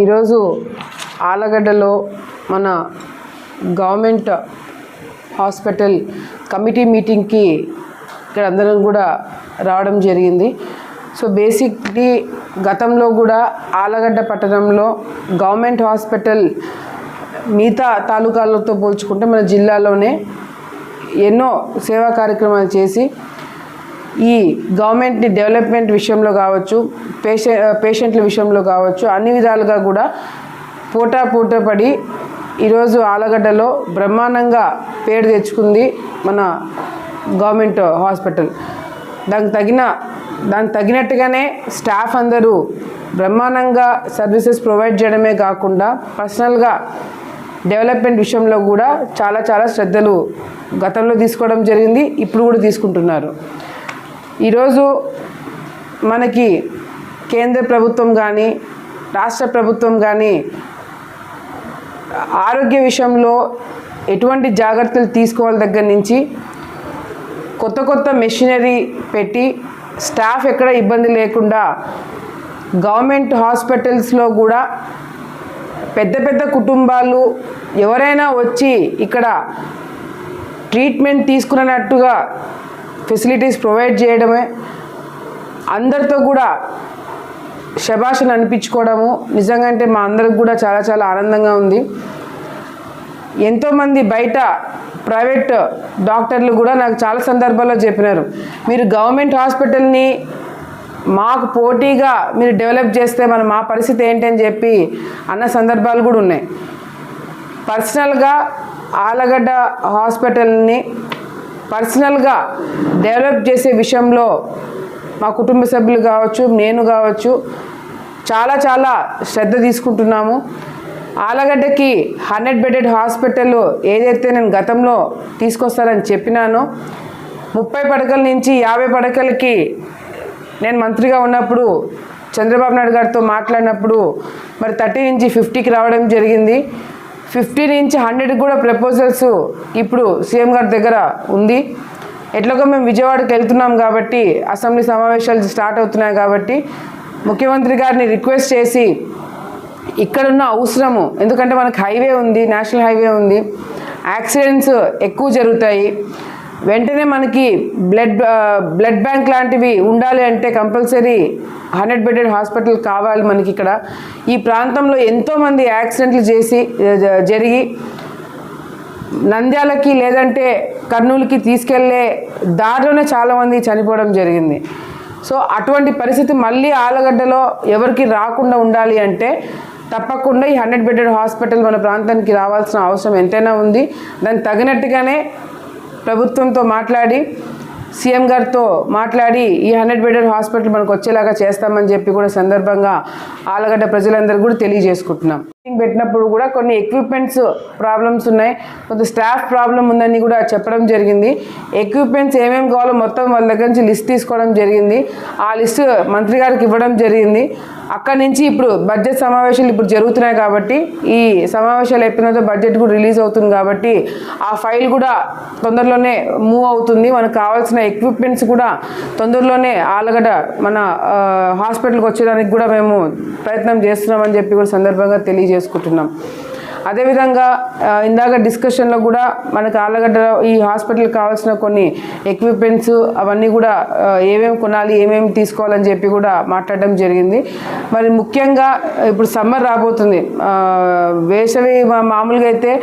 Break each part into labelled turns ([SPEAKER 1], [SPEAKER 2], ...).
[SPEAKER 1] ఈరోజు ఆలగడ్డలో మన government hospital committee మీటింగ్కి ఇక్కడ అందరం కూడా రావడం జరిగింది. సో బేసిక్లీ గతంలో కూడా ఆలగడ్డ పట్టణంలో గవర్నమెంట్ హాస్పిటల్ మిగతా తాలూకాలతో పోల్చుకుంటే మన జిల్లాలోనే ఎన్నో సేవా కార్యక్రమాలు చేసి ఈ గవర్నమెంట్ని డెవలప్మెంట్ విషయంలో కావచ్చు పేషె పేషెంట్ల విషయంలో కావచ్చు అన్ని విధాలుగా కూడా పోటా పోటా పడి ఈరోజు ఆలగడ్డలో బ్రహ్మాండంగా పేరు తెచ్చుకుంది మన గవర్నమెంట్ హాస్పిటల్. దానికి తగిన దానికి తగినట్టుగానే స్టాఫ్ అందరూ బ్రహ్మాండంగా సర్వీసెస్ ప్రొవైడ్ చేయడమే కాకుండా పర్సనల్గా డెవలప్మెంట్ విషయంలో కూడా చాలా చాలా శ్రద్ధలు గతంలో తీసుకోవడం జరిగింది ఇప్పుడు కూడా తీసుకుంటున్నారు. ఈరోజు మనకి కేంద్ర ప్రభుత్వం కానీ రాష్ట్ర ప్రభుత్వం కానీ ఆరోగ్య విషయంలో ఎటువంటి జాగ్రత్తలు తీసుకోవాలి దగ్గర నుంచి కొత్త కొత్త మెషినరీ పెట్టి స్టాఫ్ ఎక్కడ ఇబ్బంది లేకుండా గవర్నమెంట్ హాస్పిటల్స్లో కూడా పెద్ద పెద్ద కుటుంబాలు ఎవరైనా వచ్చి ఇక్కడ ట్రీట్మెంట్ తీసుకున్నట్టుగా ఫెసిలిటీస్ ప్రొవైడ్ చేయడమే. అందరితో కూడా శభాషను అనిపించుకోవడము. నిజంగా అంటే మా అందరికి కూడా చాలా చాలా ఆనందంగా ఉంది. ఎంతోమంది బయట ప్రైవేట్ డాక్టర్లు కూడా నాకు చాలా సందర్భాల్లో చెప్పినారు. మీరు గవర్నమెంట్ హాస్పిటల్ని మాకు పోటీగా మీరు డెవలప్ చేస్తే మన మా పరిస్థితి ఏంటి అని చెప్పి అన్న సందర్భాలు కూడా ఉన్నాయి. పర్సనల్గా ఆలగడ్డ హాస్పిటల్ని పర్సనల్గా డెవలప్ చేసే విషయంలో మా కుటుంబ సభ్యులు కావచ్చు నేను కావచ్చు చాలా చాలా శ్రద్ధ తీసుకుంటున్నాము. ఆలగడ్డకి హండ్రెడ్ బెడెడ్ హాస్పిటల్ ఏదైతే నేను గతంలో తీసుకొస్తానని చెప్పినానో ముప్పై పడకల నుంచి యాభై పడకలకి నేను మంత్రిగా ఉన్నప్పుడు చంద్రబాబు నాయుడు గారితో మాట్లాడినప్పుడు మరి థర్టీ నుంచి ఫిఫ్టీకి రావడం జరిగింది. ఫిఫ్టీ నుంచి హండ్రెడ్కి కూడా ప్రపోజల్స్ ఇప్పుడు సీఎం గారి దగ్గర ఉంది. ఎట్లాగో మేము విజయవాడకి వెళ్తున్నాం కాబట్టి అసెంబ్లీ సమావేశాలు స్టార్ట్ అవుతున్నాయి కాబట్టి ముఖ్యమంత్రి గారిని రిక్వెస్ట్ చేసి ఇక్కడున్న అవసరము ఎందుకంటే మనకు హైవే ఉంది నేషనల్ హైవే ఉంది యాక్సిడెంట్స్ ఎక్కువ జరుగుతాయి. వెంటనే మనకి బ్లడ్ బ్లడ్ బ్యాంక్ లాంటివి ఉండాలి అంటే కంపల్సరీ హండ్రెడ్ బెడెడ్ హాస్పిటల్ కావాలి మనకి ఇక్కడ. ఈ ప్రాంతంలో ఎంతోమంది యాక్సిడెంట్లు చేసి జరిగి నంద్యాలకి లేదంటే కర్నూలుకి తీసుకెళ్ళే దారిలోనే చాలామంది చనిపోవడం జరిగింది. సో అటువంటి పరిస్థితి మళ్ళీ ఆలగడ్డలో ఎవరికి రాకుండా ఉండాలి అంటే తప్పకుండా ఈ హండ్రెడ్ బెడెడ్ హాస్పిటల్ మన ప్రాంతానికి రావాల్సిన అవసరం ఎంతైనా ఉంది. దానికి తగినట్టుగానే ప్రభుత్వంతో మాట్లాడి సీఎం గారితో మాట్లాడి ఈ హండ్రెడ్ బెడెడ్ హాస్పిటల్ మనకు వచ్చేలాగా చేస్తామని చెప్పి కూడా సందర్భంగా ఆలగడ్డ ప్రజలందరూ కూడా తెలియజేసుకుంటున్నాం. మీటింగ్ పెట్టినప్పుడు కూడా కొన్ని ఎక్విప్మెంట్స్ ప్రాబ్లమ్స్ ఉన్నాయి. కొంత స్టాఫ్ ప్రాబ్లం ఉందని కూడా చెప్పడం జరిగింది. ఎక్విప్మెంట్స్ ఏమేమి కావాలో మొత్తం వాళ్ళ దగ్గర నుంచి లిస్ట్ తీసుకోవడం జరిగింది. ఆ లిస్ట్ మంత్రి గారికి ఇవ్వడం జరిగింది. అక్కడి నుంచి ఇప్పుడు బడ్జెట్ సమావేశాలు ఇప్పుడు జరుగుతున్నాయి కాబట్టి ఈ సమావేశాలు అయిపోయిన బడ్జెట్ కూడా రిలీజ్ అవుతుంది కాబట్టి ఆ ఫైల్ కూడా తొందరలోనే మూవ్ అవుతుంది. మనకు కావాల్సిన ఎక్విప్మెంట్స్ కూడా తొందరలోనే ఆలగడ మన హాస్పిటల్కి వచ్చేదానికి కూడా మేము ప్రయత్నం చేస్తున్నామని చెప్పి కూడా సందర్భంగా తెలియజేసుకుంటున్నాం. అదేవిధంగా ఇందాక డిస్కషన్లో కూడా మనకు ఆలగడ్డ ఈ హాస్పిటల్కి కావాల్సిన కొన్ని ఎక్విప్మెంట్స్ అవన్నీ కూడా ఏమేమి కొనాలి ఏమేమి తీసుకోవాలని చెప్పి కూడా మాట్లాడడం జరిగింది. మరి ముఖ్యంగా ఇప్పుడు సమ్మర్ రాబోతుంది. వేసవి మామూలుగా అయితే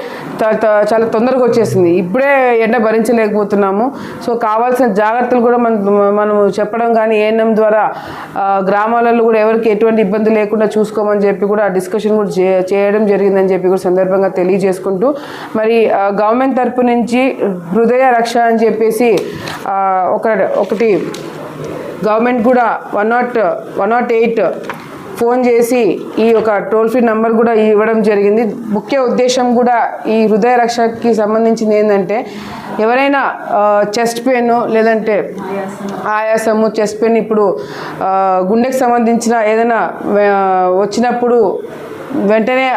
[SPEAKER 1] చాలా తొందరగా వచ్చేసింది. ఇప్పుడే ఎండ భరించలేకపోతున్నాము. సో కావాల్సిన జాగ్రత్తలు కూడా మనం మనం చెప్పడం కానీ ఏఎన్ఎం ద్వారా గ్రామాలలో కూడా ఎవరికి ఎటువంటి ఇబ్బంది లేకుండా చూసుకోమని చెప్పి కూడా డిస్కషన్ కూడా చే- చేయడం జరిగిందని చెప్పి కూడా సందర్భంగా తెలియజేసుకుంటూ మరి గవర్నమెంట్ తరపు నుంచి హృదయ రక్ష అని చెప్పేసి ఒక ఒకటి గవర్నమెంట్ కూడా one nought one nought eight phone చేసి ఈ యొక్క టోల్ ఫ్రీ నెంబర్ కూడా ఇవ్వడం జరిగింది. ముఖ్య ఉద్దేశం కూడా ఈ హృదయ రక్షకి సంబంధించింది ఏంటంటే ఎవరైనా చెస్ట్ పెయిన్ లేదంటే ఆయాసము చెస్ట్ పెయిన్ ఇప్పుడు గుండెకి సంబంధించిన ఏదైనా వచ్చినప్పుడు వెంటనే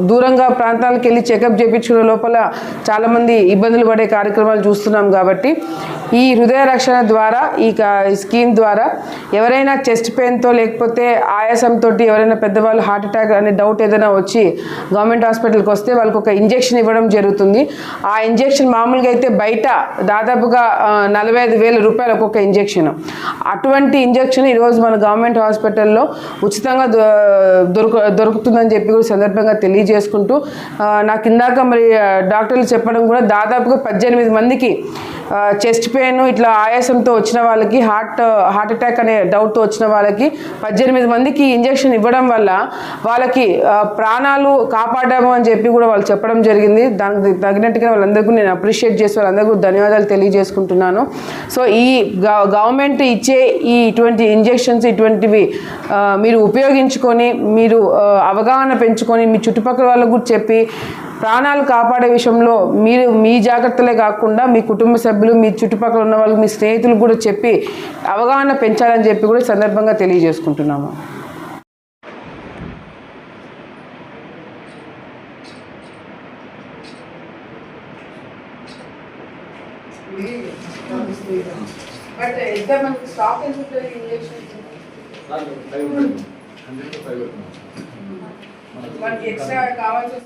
[SPEAKER 1] దూరంగా ప్రాంతాలకు వెళ్ళి చెకప్ చేయించుకునే లోపల చాలామంది ఇబ్బందులు పడే కార్యక్రమాలు చూస్తున్నాం కాబట్టి ఈ హృదయ రక్షణ ద్వారా ఈ స్కీమ్ ద్వారా ఎవరైనా చెస్ట్ పెయిన్తో లేకపోతే ఆయాసంతో ఎవరైనా పెద్దవాళ్ళు హార్ట్ అటాక్ అనే డౌట్ ఏదైనా వచ్చి గవర్నమెంట్ హాస్పిటల్కి వస్తే వాళ్ళకి ఒక ఇంజెక్షన్ ఇవ్వడం జరుగుతుంది. ఆ ఇంజెక్షన్ మామూలుగా అయితే బయట దాదాపుగా నలభై ఐదు వేల రూపాయలు ఒక్కొక్క ఇంజెక్షన్. అటువంటి ఇంజెక్షన్ ఈరోజు మన గవర్నమెంట్ హాస్పిటల్లో ఉచితంగా దొ- దొరుకు దొరుకుతుందని చెప్పి కూడా సందర్భంగా తెలియజేసుకుంటూ నాకు ఇందాక మరి డాక్టర్లు చెప్పడం కూడా దాదాపుగా పద్దెనిమిది మందికి చెస్ట్ పెయిన్ ఇట్లా ఆయాసంతో వచ్చిన వాళ్ళకి హార్ట్ హార్ట్ అటాక్ అనే డౌట్తో వచ్చిన వాళ్ళకి పద్దెనిమిది మందికి ఇంజెక్షన్ ఇవ్వడం వల్ల వాళ్ళకి ప్రాణాలు కాపాడాము అని చెప్పి కూడా వాళ్ళు చెప్పడం జరిగింది. దానికి తగినట్టుగా వాళ్ళందరికీ నేను అప్రిషియేట్ చేసి వాళ్ళందరికీ ధన్యవాదాలు తెలియజేసుకుంటున్నాను. సో ఈ గవర్నమెంట్ ఇచ్చే ఈ ఇటువంటి ఇంజెక్షన్స్ ఇటువంటివి మీరు ఉపయోగించుకొని మీరు అవగాహన పెంచుకొని మీ చుట్టుపక్కల వాళ్ళకు కూడా చెప్పి ప్రాణాలు కాపాడే విషయంలో మీరు మీ జాగ్రత్తలే కాకుండా మీ కుటుంబ సభ్యులు మీ చుట్టుపక్కల ఉన్న వాళ్ళకి మీ స్నేహితులు కూడా చెప్పి అవగాహన పెంచాలని చెప్పి కూడా సందర్భంగా తెలియజేసుకుంటున్నాము బట్ ఎంత మనకి స్టాక్ ఎంత ఉంటుంది ఇంజెక్షన్
[SPEAKER 2] హండ్రెడ్ ఫైవ్
[SPEAKER 1] మనకి ఎక్స్ట్రా కావాల్సి